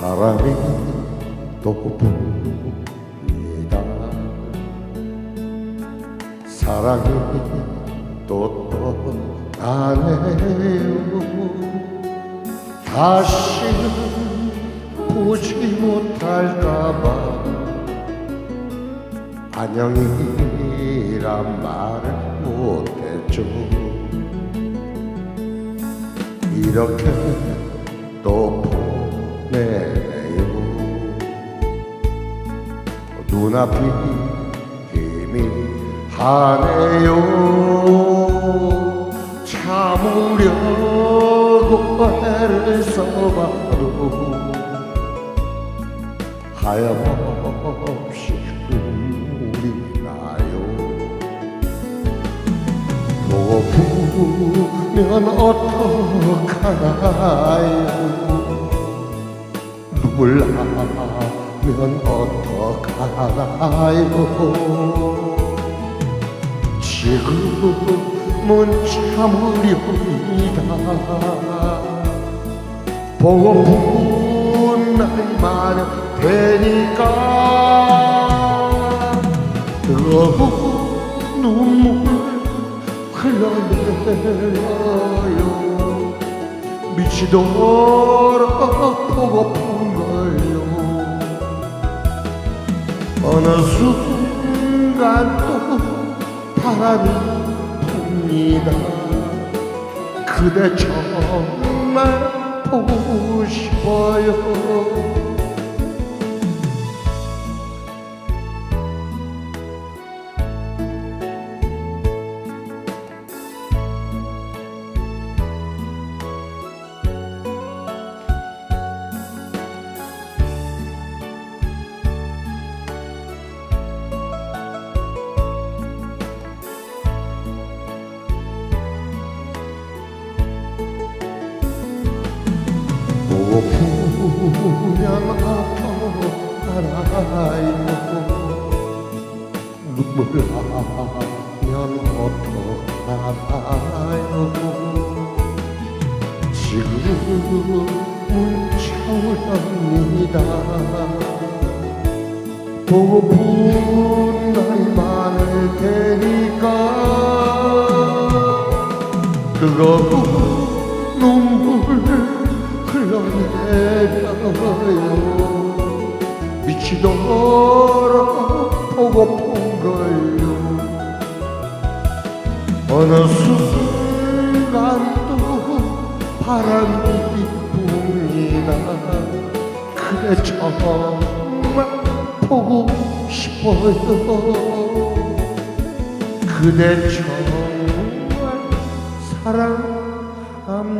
바람이 또 붑니다. 사랑이 또 떠나네요. 다시는 보지 못할까봐 안녕이란 말을 못했죠. 이렇게 또 보내 눈앞이 희미하네요. 참으려고 애를 써봐도 하염없이 눈물이 나요? 보면 어떡하나요? 눈물 나 면 어떡하나요 지금은 참으렵니다. 보고픈 날만 되니까. 뜨거운 눈물 흘러내려요. 미치도록 보고픈 어느 순간 또 바람이 붑니다. 그대 정말 보고 싶어요 보면 어떡하나요. 눈물 나면 어떡하나요? 지금은 차오릅니다. 보고픈 날 많을 테니까. 뜨거 흘러내려요. 미치도록 보고픈 걸요. 어느 순간 또 바람이 붑니다. 그래 정말 보고 싶어요. 그대 정말 사랑합니다